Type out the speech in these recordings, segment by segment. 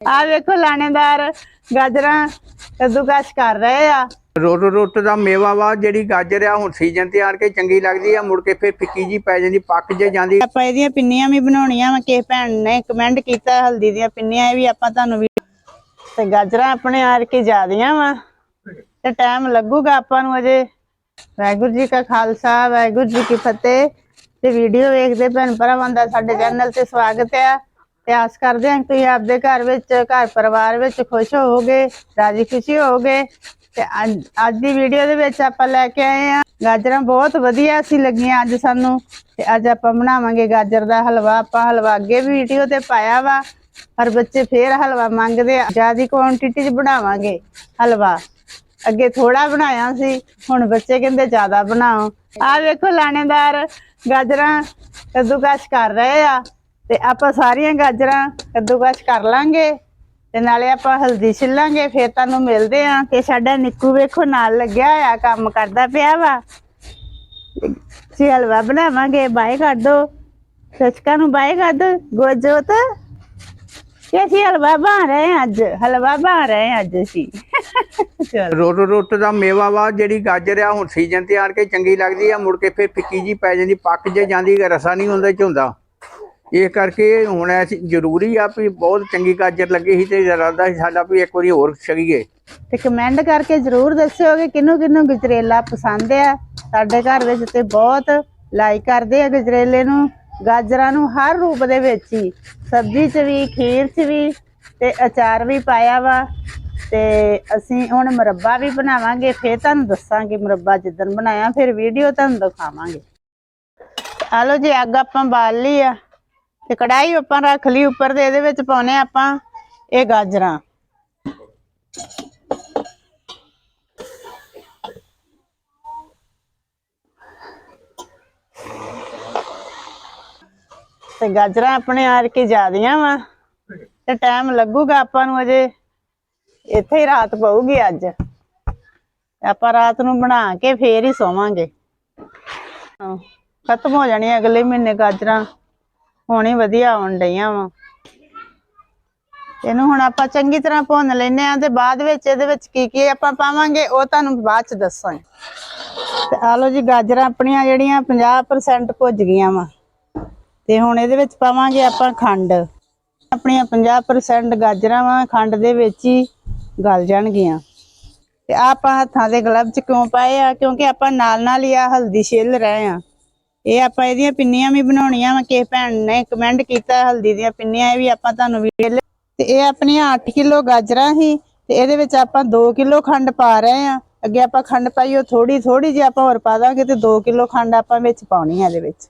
ਆ ਵੇਖੋ ਲਾਣੇਦਾਰ ਗਾਜਰਾਂ ਕੱਦੂਕਸ਼ ਕਰ ਰਹੇ ਆ। ਰੁੱਤ ਰੁੱਤ ਦਾ ਮੇਵਾ ਵਾ ਜਿਹੜੀ ਗਾਜਰ ਆ ਹੁਣ ਸੀਜ਼ਨ ਤੇ ਆਣ ਕੇ ਚੰਗੀ ਲੱਗਦੀ ਆ ਮੁੜ ਕੇ ਫਿਰ ਫਿੱਕੀ ਜੀ ਪੈ ਜਾਂਦੀ ਪੱਕ ਜੇ ਜਾਂਦੀ। ਆਪਾਂ ਇਹਦੀਆਂ ਪਿੰਨੀਆਂ ਵੀ ਬਣਾਉਣੀਆਂ ਵਾ ਕਿਸੇ ਭੈਣ ਨੇ ਕਮੈਂਟ ਕੀਤਾ ਹਲਦੀ ਦੀਆਂ ਪਿੰਨੀਆਂ ਇਹ ਵੀ ਆਪਾਂ ਤੁਹਾਨੂੰ ਵੀ ਤੇ ਗਾਜਰਾਂ ਆਪਣੇ ਆਰ ਕੇ ਜਾਦੀਆਂ ਵਾ ਤੇ ਟਾਈਮ ਲੱਗੂਗਾ ਆਪਾਂ ਨੂੰ ਅਜੇ। ਵਾਹਿਗੁਰੂ ਜੀ ਕਾ ਖਾਲਸਾ ਵਾਹਿਗੁਰੂ ਜੀ ਕੀ ਫਤਿਹ। ਤੇ ਵੀਡੀਓ ਵੇਖਦੇ ਭੈਣ ਭਰਾਵਾਂ ਦਾ ਸਾਡੇ ਚੈਨਲ ਤੇ ਸਵਾਗਤ ਹੈ ਤੇ ਆਸ ਕਰਦੇ ਹਾਂ ਕਿ ਤੁਸੀਂ ਆਪਦੇ ਘਰ ਵਿੱਚ, ਘਰ ਪਰਿਵਾਰ ਵਿੱਚ ਖੁਸ਼ ਹੋਵੋਗੇ, ਰਾਜੀ ਖੁਸ਼ੀ ਹੋਵੋਗੇ। ਤੇ ਅੱਜ ਅੱਜ ਦੀ ਵੀਡੀਓ ਦੇ ਵਿੱਚ ਆਪਾਂ ਲੈ ਕੇ ਆਏ ਆ ਗਾਜਰਾਂ ਬਹੁਤ ਵਧੀਆ ਸੀ ਲੱਗੀਆਂ ਅੱਜ ਸਾਨੂੰ। ਤੇ ਅੱਜ ਆਪਾਂ ਬਣਾਵਾਂਗੇ ਗਾਜਰ ਦਾ ਹਲਵਾ। ਆਪਾਂ ਹਲਵਾ ਅੱਗੇ ਵੀ ਵੀਡੀਓ ਤੇ ਪਾਇਆ ਵਾ। ਪਰ ਬੱਚੇ ਫੇਰ ਹਲਵਾ ਮੰਗਦੇ ਆ। ਜਿਆਦੀ ਕੁਆਂਟੀਟੀ 'ਚ ਬਣਾਵਾਂਗੇ ਹਲਵਾ। ਅੱਗੇ ਥੋੜਾ ਬਣਾਇਆ ਸੀ। ਹੁਣ ਬੱਚੇ ਕਹਿੰਦੇ ਜ਼ਿਆਦਾ ਬਣਾਓ। ਆ ਵੇਖੋ ਲਾਣੇਦਾਰ ਗਾਜਰਾਂ। ਕੱਦੂਕਸ਼ ਕਰ ਰਹੇ ਆ। ਤੇ ਆਪਾਂ ਸਾਰੀਆਂ ਗਾਜਰਾਂ ਕੱਦੂਕਸ਼ ਕਰ ਲਾਂਗੇ ਤੇ ਨਾਲੇ ਆਪਾਂ ਹਲਦੀ ਛਿੱਲਾਂਗੇ ਫੇਰ ਤੁਹਾਨੂੰ ਮਿਲਦੇ ਆ ਤੇ ਸਾਡਾ ਨਿੱਕੂ ਵੇਖੋ ਨਾਲ ਲੱਗਿਆ ਹੋਇਆ, ਕੰਮ ਕਰਦਾ ਪਿਆ ਵਾ। ਸੀ ਹਲਵਾ ਬਣਾਵਾਂਗੇ ਬਾਏ ਕਰ ਦੋ। ਸਚਕਾ ਨੂੰ ਬਾਏ ਕਰ ਦੋ, ਗੋਜੋਤ। ਕਿ ਅਸੀਂ ਹਲਵਾ ਬਣਾ ਰਹੇ ਹਾਂ ਅੱਜ, ਹਲਵਾ ਬਣਾ ਰਹੇ ਹਾਂ ਅੱਜ ਅਸੀਂ। ਰੋਟ ਰੋਟ ਦਾ ਮੇਵਾ ਵਾ, ਜਿਹੜੀ ਗਾਜਰ ਆ, ਹੁਣ ਸੀਜ਼ਨ ਤੇ ਆਣ ਕੇ ਚੰਗੀ ਲੱਗਦੀ ਆ, ਮੁੜ ਕੇ ਫਿਰ ਫਿੱਕੀ ਜੀ ਪੈ ਜਾਂਦੀ, ਪੱਕ ਜੇ ਜਾਂਦੀ, ਰਸਾ ਨਹੀਂ ਹੁੰਦਾ ਚ ਇਸ ਕਰਕੇ ਹੁਣ ਐਸੀ ਜ਼ਰੂਰੀ ਆ ਵੀ ਬਹੁਤ ਚੰਗੀ ਗਾਜਰ ਲੱਗੀ ਸੀ ਤੇ ਇਰਾਦਾ ਸੀ ਸਾਡਾ ਵੀ ਇੱਕ ਵਾਰੀ ਹੋਰ ਛਕੀਏ। ਤੇ ਕਮੈਂਟ ਕਰਕੇ ਜਰੂਰ ਦੱਸਿਓ ਕਿ ਕਿਹਨੂੰ ਕਿਹਨੂੰ ਗਜਰੇਲਾ ਪਸੰਦ ਆ। ਸਾਡੇ ਘਰ ਵਿੱਚ ਤੇ ਬਹੁਤ ਲਾਈਕ ਕਰਦੇ ਆ ਗਜਰੇਲੇ ਨੂੰ। ਗਾਜਰਾਂ ਨੂੰ ਹਰ ਰੂਪ ਦੇ ਵਿੱਚ ਹੀ। ਸਬਜ਼ੀ 'ਚ ਵੀ, ਖੀਰ 'ਚ ਵੀ ਤੇ ਅਚਾਰ ਵੀ ਪਾਇਆ ਵਾ। ਤੇ ਅਸੀਂ ਹੁਣ ਮੁਰੱਬਾ ਵੀ ਬਣਾਵਾਂਗੇ। ਫੇਰ ਤੁਹਾਨੂੰ ਦੱਸਾਂਗੇ ਮੁਰੱਬਾ ਜਿੱਦਣ ਬਣਾਇਆ, ਫਿਰ ਵੀਡੀਓ ਤੁਹਾਨੂੰ ਦਿਖਾਵਾਂਗੇ। ਆਲੋ ਲਓ ਜੀ, ਅੱਗ ਆਪਾਂ ਬਾਲ ਲਈ ਆ। ਤੇ ਕੜਾਈ ਆਪਾਂ ਰੱਖ ਲਈ ਉੱਪਰ ਤੇ ਇਹਦੇ ਵਿੱਚ ਪਾਉਨੇ ਆਪਾਂ ਇਹ ਗਾਜਰਾਂ। ਤੇ ਗਾਜਰਾਂ ਆਪਣੇ ਆਰ ਕੇ ਜਾਦੀਆਂ ਵਾ, ਤੇ ਟਾਈਮ ਲੱਗੂਗਾ ਆਪਾਂ ਨੂੰ ਅਜੇ। ਇੱਥੇ ਹੀ ਰਾਤ ਪਊਗੀ ਅੱਜ। ਆਪਾਂ ਰਾਤ ਨੂੰ ਬਣਾ ਕੇ ਫੇਰ ਹੀ ਸੋਵਾਂਗੇ। ਖਤਮ ਹੋ ਜਾਣੀ ਅਗਲੇ ਮਹੀਨੇ ਗਾਜਰਾਂ। ਹੁਣੇ ਵਧੀਆ ਆਉਣ ਡਈਆਂ ਵਾ। ਇਹਨੂੰ ਹੁਣ ਆਪਾਂ ਚੰਗੀ ਤਰ੍ਹਾਂ ਭੁੰਨ ਲੈਨੇ ਆ ਤੇ ਬਾਅਦ ਵਿੱਚ ਇਹਦੇ ਵਿੱਚ ਕੀ ਕੀ ਆਪਾਂ ਪਾਵਾਂਗੇ, ਉਹ ਤੁਹਾਨੂੰ ਬਾਅਦ ਚ ਦੱਸਾਂਗੇ। ਤੇ ਆ ਲਓ ਜੀ, ਗਾਜਰਾਂ ਆਪਣੀਆਂ ਜਿਹੜੀਆਂ 50% ਭੁੱਜ ਗਈਆਂ ਵਾ। ਤੇ ਹੁਣ ਇਹਦੇ ਵਿੱਚ ਪਾਵਾਂਗੇ ਆਪਾਂ ਖੰਡ। ਆਪਣੀਆਂ 50% ਗਾਜਰਾਂ ਵਾ, ਖੰਡ ਦੇ ਵਿੱਚ ਹੀ ਗਲ ਜਾਣਗੀਆਂ। ਤੇ ਆਹ ਆਪਾਂ ਹੱਥਾਂ ਦੇ ਗਲਵ ਚ ਕਿਉਂ ਪਾਏ ਆ? ਕਿਉਂਕਿ ਆਪਾਂ ਨਾਲ ਨਾਲ ਹੀ ਆ ਹਲਦੀ ਛਿੱਲ ਰਹੇ ਆ ਇਹ ਆਪਾਂ ਇਹਦੀਆਂ ਪਿੰਨੀਆਂ ਵੀ ਬਣਾਉਣੀਆਂ ਵਾ, ਕਿਸੇ ਭੈਣ ਨੇ ਕਮੈਂਟ ਕੀਤਾ ਹਲਦੀ ਦੀਆਂ ਪਿੰਨੀਆਂ, ਇਹ ਵੀ ਆਪਾਂ ਤੁਹਾਨੂੰ ਵੀਡੀਓ ਤੇ ਇਹ ਆਪਣੀਆਂ 8 ਕਿਲੋ ਗਾਜਰਾਂ ਸੀ, ਤੇ ਇਹਦੇ ਵਿੱਚ ਆਪਾਂ 2 ਕਿਲੋ ਖੰਡ ਪਾ ਰਹੇ ਆ ਅੱਗੇ ਆਪਾਂ ਖੰਡ ਪਾਈ, ਉਹ ਥੋੜੀ ਥੋੜੀ ਜਿਹੀ ਆਪਾਂ ਹੋਰ ਪਾ ਦਾਂਗੇ, ਤੇ 2 ਕਿਲੋ ਖੰਡ ਆਪਾਂ ਵਿੱਚ ਪਾਉਣੀ ਆ ਇਹਦੇ ਵਿੱਚ।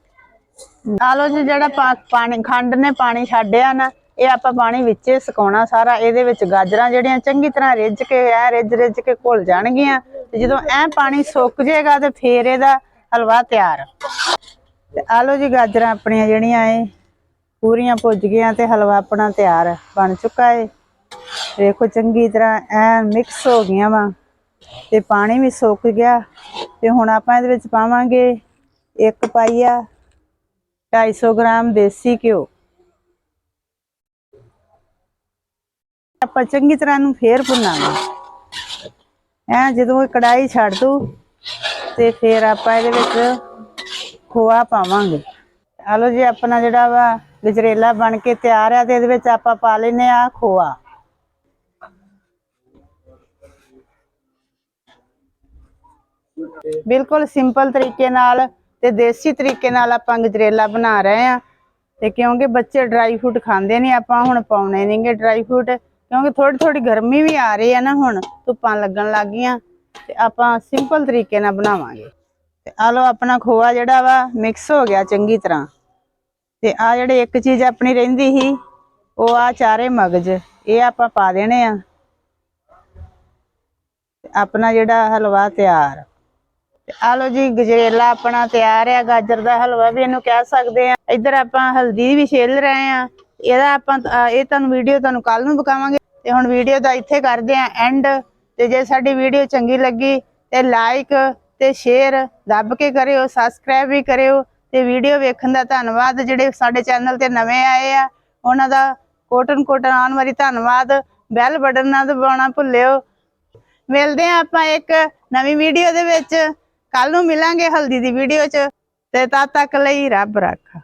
ਆ ਜੀ, ਜਿਹੜਾ ਪਾਣੀ ਖੰਡ ਨੇ ਪਾਣੀ ਛੱਡਿਆ ਨਾ, ਇਹ ਆਪਾਂ ਪਾਣੀ ਵਿੱਚ ਸੁਕਾਉਣਾ ਸਾਰਾ। ਇਹਦੇ ਵਿੱਚ ਗਾਜਰਾਂ ਜਿਹੜੀਆਂ ਚੰਗੀ ਤਰ੍ਹਾਂ ਰਿੱਝ ਕੇ, ਐ ਰਿੱਝ ਰਿੱਝ ਕੇ ਘੁਲ ਜਾਣਗੀਆਂ। ਤੇ ਜਦੋਂ ਐ ਪਾਣੀ ਸੁੱਕ ਜਾਏਗਾ, ਤੇ ਫੇਰ ਇਹਦਾ ਹਲਵਾ ਤਿਆਰ। ਤੇ ਆ ਲਓ ਜੀ ਗਾਜਰਾਂ ਆਪਣੀਆਂ ਜਿਹੜੀਆਂ ਏ ਪੂਰੀਆਂ ਭੁੱਜ ਗਈਆਂ ਤੇ ਹਲਵਾ ਆਪਣਾ ਤਿਆਰ ਬਣ ਚੁੱਕਾ ਏ। ਦੇਖੋ ਚੰਗੀ ਤਰ੍ਹਾਂ ਐ ਮਿਕਸ ਹੋ ਗਈਆਂ ਵਾ ਤੇ ਪਾਣੀ ਵੀ ਸੁੱਕ ਗਿਆ ਤੇ ਹੁਣ ਆਪਾਂ ਇਹਦੇ ਵਿੱਚ ਪਾਵਾਂਗੇ ਇੱਕ ਪਾਈਆ 250 ਗ੍ਰਾਮ ਦੇਸੀ ਘਿਓ। ਆਪਾਂ ਚੰਗੀ ਤਰ੍ਹਾਂ ਨੂੰ ਫੇਰ ਭੁੰਨਾਂਗੇ। ਐ ਜਦੋਂ ਇਹ ਕੜਾਈ ਛੱਡ ਦੂ ਤੇ ਫੇਰ ਆਪਾਂ ਇਹਦੇ ਵਿੱਚ ਖੋਆ ਪਾਵਾਂਗੇ। ਆ ਲਓ ਜੀ, ਆਪਣਾ ਜਿਹੜਾ ਵਾ ਗਜਰੇਲਾ ਬਣ ਕੇ ਤਿਆਰ ਆ ਤੇ ਇਹਦੇ ਵਿੱਚ ਆਪਾਂ ਪਾ ਲੈਨੇ ਆ ਖੋਆ। ਬਿਲਕੁਲ ਸਿੰਪਲ ਤਰੀਕੇ ਨਾਲ ਤੇ ਦੇਸੀ ਤਰੀਕੇ ਨਾਲ ਆਪਾਂ ਗਜਰੇਲਾ ਬਣਾ ਰਹੇ ਆ। ਤੇ ਕਿਉਂਕਿ ਬੱਚੇ ਡਰਾਈ ਫਰੂਟ ਖਾਂਦੇ ਨਹੀਂ, ਆਪਾਂ ਹੁਣ ਪਾਉਣੇ ਨਹੀਂਗੇ ਡਰਾਈ ਫਰੂਟ। ਕਿਉਂਕਿ ਥੋੜੀ ਥੋੜੀ ਗਰਮੀ ਵੀ ਆ ਰਹੀ ਆ ਨਾ ਹੁਣ, ਧੁੱਪਾਂ ਲੱਗਣ ਲੱਗ ਗਈਆਂ। ਤੇ ਆਪਾਂ ਸਿੰਪਲ ਤਰੀਕੇ ਨਾਲ ਬਣਾਵਾਂਗੇ। ਤੇ ਆ ਲਓ ਆਪਣਾ ਖੋਆ ਜਿਹੜਾ ਵਾ ਮਿਕਸ ਹੋ ਗਿਆ ਚੰਗੀ ਤਰ੍ਹਾਂ। ਤੇ ਆ ਜਿਹੜੇ ਇੱਕ ਚੀਜ਼ ਆਪਣੀ ਰਹਿੰਦੀ ਸੀ, ਉਹ ਆ ਚਾਰੇ ਮਗਜ, ਇਹ ਆਪਾਂ ਪਾ ਦੇਣੇ ਆ। ਆਪਣਾ ਜਿਹੜਾ ਹਲਵਾ ਤਿਆਰ। ਆ ਲਓ ਜੀ, ਗਜਰੇਲਾ ਆਪਣਾ ਤਿਆਰ ਆ, ਗਾਜਰ ਦਾ ਹਲਵਾ ਵੀ ਇਹਨੂੰ ਕਹਿ ਸਕਦੇ ਆ। ਇੱਧਰ ਆਪਾਂ ਹਲਦੀ ਵੀ ਛੇਲ ਰਹੇ ਆ। ਇਹਦਾ ਆਪਾਂ ਇਹ ਤੁਹਾਨੂੰ ਵੀਡੀਓ ਤੁਹਾਨੂੰ ਕੱਲ ਨੂੰ ਵਿਖਾਵਾਂਗੇ ਤੇ ਹੁਣ ਵੀਡੀਓ ਦਾ ਇੱਥੇ ਕਰਦੇ ਆ ਐਂਡ ਤੇ ਜੇ ਸਾਡੀ ਵੀਡੀਓ ਚੰਗੀ ਲੱਗੀ, ਤੇ ਲਾਈਕ ਤੇ ਸ਼ੇਅਰ ਦੱਬ ਕੇ ਕਰਿਓ ਸਬਸਕ੍ਰਾਈਬ ਵੀ ਕਰਿਓ ਤੇ ਵੀਡੀਓ ਵੇਖਣ ਦਾ ਧੰਨਵਾਦ। ਜਿਹੜੇ ਸਾਡੇ ਚੈਨਲ ਤੇ ਨਵੇਂ ਆਏ ਆ, ਉਹਨਾਂ ਦਾ ਕੋਟਨ ਕੋਟਨ ਆਉਣ ਵਾਲੀ ਧੰਨਵਾਦ। ਬੈਲ ਬਟਨ ਨਾ ਦਬਾਉਣਾ ਭੁੱਲਿਓ। ਮਿਲਦੇ ਆ ਆਪਾਂ ਇੱਕ ਨਵੀਂ ਵੀਡੀਓ ਦੇ ਵਿੱਚ। ਕੱਲ ਨੂੰ ਮਿਲਾਂਗੇ ਹਲਦੀ ਦੀ ਵੀਡੀਓ 'ਚ। ਤੇ ਤਦ ਤੱਕ ਲਈ ਰੱਬ ਰੱਖਾ।